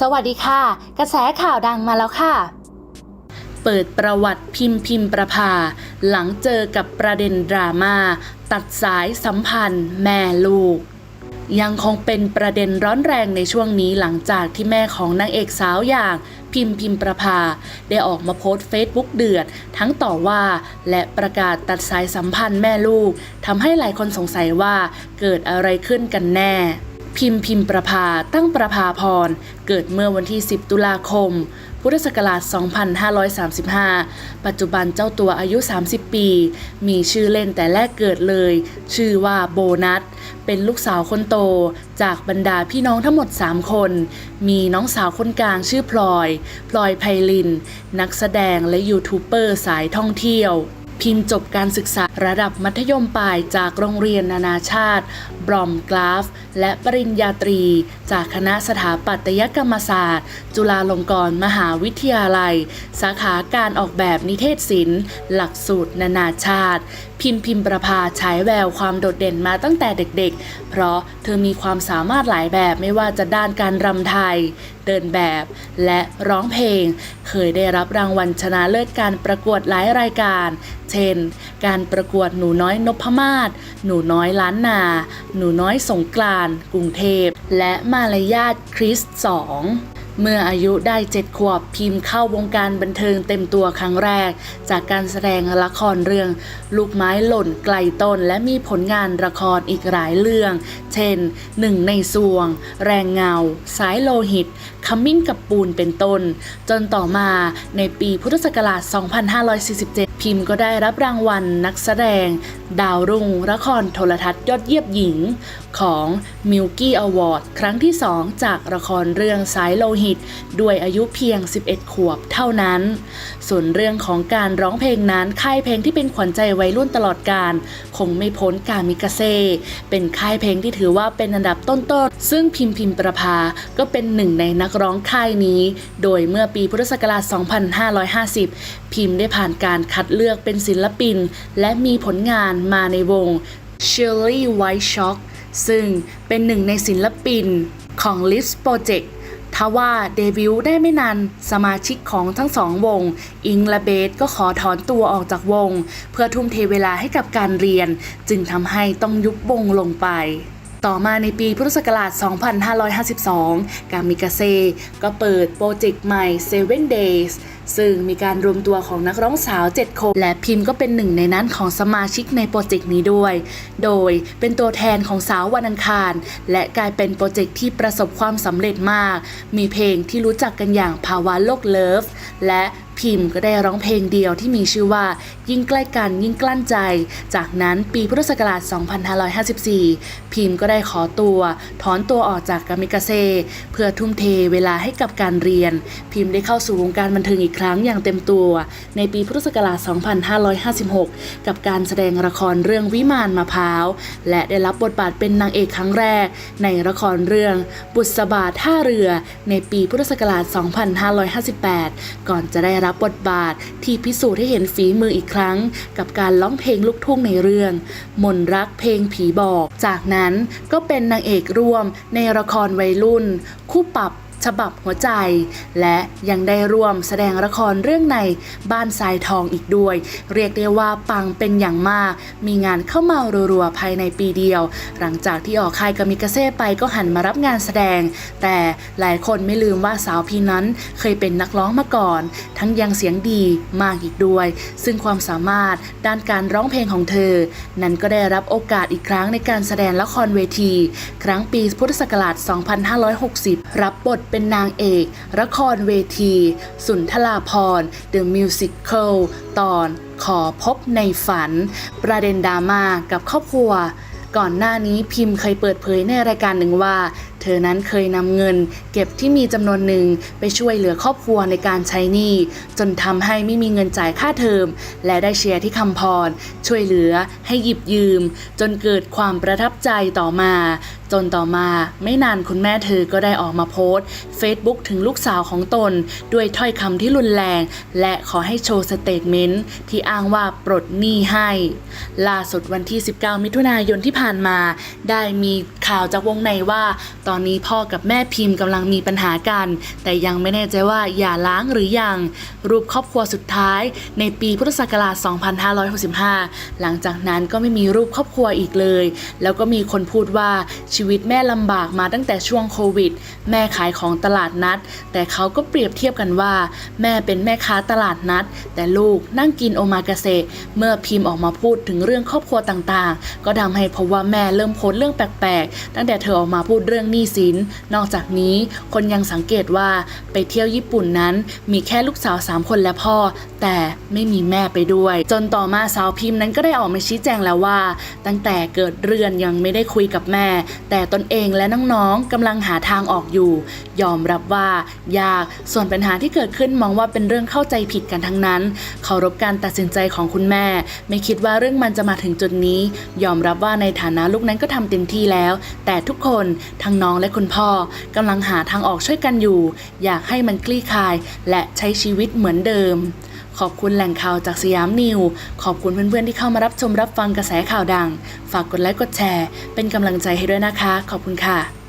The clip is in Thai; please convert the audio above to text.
สวัสดีค่ะ กระแสข่าวดังมาแล้วค่ะ เปิดประวัติพิมพ์พิมพ์ประภา หลังเจอกับประเด็นดราม่าตัดสายสัมพันธ์ แม่ลูกยังคงเป็นประเด็นร้อนแรงในช่วงนี้หลังจากที่แม่ของนางเอกสาวอย่างพิมพ์พิมพ์ประภา ได้ออกมาโพสต์เฟซบุ๊กเดือด ทั้งต่อว่า และประกาศตัดสายสัมพันธ์แม่ลูกทำให้หลายคนสงสัยว่าเกิดอะไรขึ้นกันแน่ พิมพ์พิมพ์ประภาตั้งประภาพร เกิดเมื่อวันที่ 10 ตุลาคม พุทธศักราช 2535 ปัจจุบันเจ้าตัวอายุ 30 ปี มีชื่อเล่นแต่แรกเกิดเลย ชื่อว่าโบนัส เป็นลูกสาวคนโต จากบรรดาพี่น้องทั้งหมด 3 คน มีน้องสาวคนกลางชื่อพลอย พลอยไพลิน นักแสดงและยูทูบเบอร์สายท่องเที่ยวพิมพ์จบการศึกษาระดับมัธยมปลายจากโรงเรียนนานาชาติบรอมกราฟ และปริญญาตรี จากคณะสถาปัตยกรรมศาสตร์ จุฬาลงกรณ์มหาวิทยาลัย สาขาการออกแบบนิเทศศิลป์ หลักสูตรนานาชาติ พิมพ์พิมพ์ประภาฉายแววความโดดเด่นมาตั้งแต่เด็กๆ เพราะเธอมีความสามารถหลายแบบไม่ว่าจะด้านการรำไทย เดินแบบและร้องเพลง เคยได้รับรางวัลชนะเลิศการประกวดหลายรายการ เช่น การประกวดหนูน้อยนพมาศหนูน้อยล้านนาหนูน้อยสงกรานต์กรุงเทพ และมารยาทคริสสองเมื่ออายุได้เจ็ดขวบพิมพ์เข้าวงการบันเทิงเต็มตัวครั้งแรก จากการแสดงละครเรื่อง ลูกไม้หล่นไกลต้น และมีผลงานละครอีกหลายเรื่อง เช่นหนึ่งในสวง แรงเงา สายโลหิตขมิ้นกับปูนเป็นต้น จนต่อมาในปีพุทธศักราช 2547 พิมพ์ก็ได้รับรางวัลนักแสดง ดาวรุ่งละครโทรทัศน์ยอดเยี่ยมหญิง ของ m i l k y Award ครั้งที่ 2 จากละครเรื่องสายโลหิต ด้วยอายุเพียง 11 ขวบเท่านั้น ส่วนเรื่องของการร้องเพลงนั้นค่ายเพลงที่เป็นขวัญใจวัยรุ่นตลอดการ คงไม่พ้นกามิกาเซ่เป็นค่ายเพลงที่ถือว่าเป็นอันดับต้นๆ ซึ่งพิมพิมประภาก็เป็นหนึ่งในนักร้องค่ายนี้ โดยเมื่อปีพุทธศักราช 2550 พิมพ์ได้ผ่านการคัดเลือกเป็นศิลปิน และมีผลงานมาในวง Shirley White Shock ซึ่งเป็นหนึ่งในศิลปินของ Lips Project ทว่าเดบิวต์ได้ไม่นานสมาชิกของทั้งสองวง อิงและเบสก็ขอถอนตัวออกจากวง เพื่อทุ่มเทเวลาให้กับการเรียน จึงทำให้ต้องยุบวงลงไป ต่อมาในปีพุทธศักราช 2552 กามิกาเซ่ก็เปิดโปรเจกต์ใหม่ Seven Days ซึ่งมีการรวมตัวของนักร้องสาว 7 คน และพิมพ์ก็เป็นหนึ่งในนั้นของสมาชิกในโปรเจกต์นี้ด้วย โดยเป็นตัวแทนของสาววันอังคาร และกลายเป็นโปรเจกต์ที่ประสบความสำเร็จมาก มีเพลงที่รู้จักกันอย่างภาวะโลกเลิฟและ พิมพ์ก็ได้ร้องเพลงเดียวที่มีชื่อว่ายิ่งใกล้กันยิ่งกลั้นใจ จากนั้นปีพุทธศักราช 2554 พิมพ์ก็ได้ขอตัว ถอนตัวออกจากกามิกาเซ่เพื่อทุ่มเทเวลาให้กับการเรียน พิมพ์ได้เข้าสู่วงการบันเทิงอีกครั้งอย่างเต็มตัว ในปีพุทธศักราช 2556 กับการแสดงละครเรื่องวิมานมะพร้าว และได้รับบทบาทเป็นนางเอกครั้งแรก ในละครเรื่องบุษบาท่าเรือ ในปีพุทธศักราช 2558 ก่อนจะได้รับบทบาทที่พิสูจน์ให้เห็นฝีมืออีกครั้ง กับการร้องเพลงลูกทุ่งในเรื่อง มนรักเพลงผีบอก จากนั้นก็เป็นนางเอกร่วมในละครวัยรุ่น คู่ปรับ ฉบับหัวใจ และยังได้ร่วมแสดงละครเรื่องในบ้านทรายทองอีกด้วย เรียกได้ว่าปังเป็นอย่างมาก มีงานเข้ามารัวๆภายในปีเดียว หลังจากที่ออกค่ายกามิกาเซ่ไปก็หันมารับงานแสดง แต่หลายคนไม่ลืมว่าสาวพีนั้นเคยเป็นนักร้องมาก่อน ทั้งยังเสียงดีมากอีกด้วย ซึ่งความสามารถด้านการร้องเพลงของเธอ นั้นก็ได้รับโอกาสอีกครั้งในการแสดงละครเวที ครั้งปีพุทธศักราช 2560 รับบทเป็นนางเอกละครเวที สุนทราพร The Musical ตอนขอพบในฝัน ประเด็นดราม่ากับครอบครัวก่อนหน้านี้พิมพ์เคยเปิดเผยในรายการหนึ่งว่า เธอนั้นเคยนำเงิน เก็บที่มีจำนวนหนึ่งไปช่วยเหลือครอบครัวในการใช้หนี้ จนทำให้ไม่มีเงินจ่ายค่าเทอม และได้เชียร์ที่คำพร ช่วยเหลือให้หยิบยืม จนเกิดความประทับใจต่อมา จนต่อมาไม่นานคุณแม่เธอก็ได้ออกมาโพสต์ Facebook ถึงลูกสาวของตน ด้วยถ้อยคำที่รุนแรง และขอให้โชว์สเตทเมนต์ที่อ้างว่าปลดหนี้ให้ ล่าสุดวันที่ 19 มิถุนายนที่ผ่านมา ได้มีข่าวจากวงในว่าตอนนี้พ่อกับแม่พิมพ์กำลังมีปัญหากัน แต่ยังไม่แน่ใจว่าอย่าล้างหรือยัง รูปครอบครัวสุดท้าย ในปีพุทธศักราช 2565 หลังจากนั้นก็ไม่มีรูปครอบครัวอีกเลย แล้วก็มีคนพูดว่าชีวิตแม่ลำบากมาตั้งแต่ช่วงโควิด แม่ขายของตลาดนัด แต่เขาก็เปรียบเทียบกันว่า แม่เป็นแม่ค้าตลาดนัด แต่ลูกนั่งกินโอมากาเสะเมื่อพิมพ์ออกมาพูดถึงเรื่องครอบครัวต่างๆ ก็ทำให้พบว่าแม่เริ่มโพสเรื่องแปลกๆ ตั้งแต่เธอออกมาพูดเรื่องหนี้สิน นอกจากนี้คนยังสังเกตว่าไปเที่ยวญี่ปุ่นนั้น มีแค่ลูกสาวสามคนและพ่อ แต่ไม่มีแม่ไปด้วย จนต่อมาสาวพิมพ์นั้นก็ได้ออกมาชี้แจงแล้วว่า ตั้งแต่เกิดเรือนยังไม่ได้คุยกับแม่ แต่ตนเองและน้องๆกำลังหาทางออกอยู่ ยอมรับว่ายากส่วนปัญหาที่เกิดขึ้นมองว่าเป็นเรื่องเข้าใจผิดกันทั้งนั้นเคารพการตัดสินใจของคุณแม่ ไม่คิดว่าเรื่องมันจะมาถึงจุดนี้ ยอมรับว่าในฐานะลูกนั้นก็ทำเต็มที่แล้ว แต่ทุกคนทั้งน้องและคุณพ่อกำลังหาทางออกช่วยกันอยู่ อยากให้มันคลี่คลาย และใช้ชีวิตเหมือนเดิม ขอบคุณแหล่งข่าวจากสยามนิว ขอบคุณเพื่อนๆที่เข้ามารับชมรับฟังกระแสข่าวดัง ฝากกดไลค์กดแชร์ เป็นกำลังใจให้ด้วยนะคะ ขอบคุณค่ะ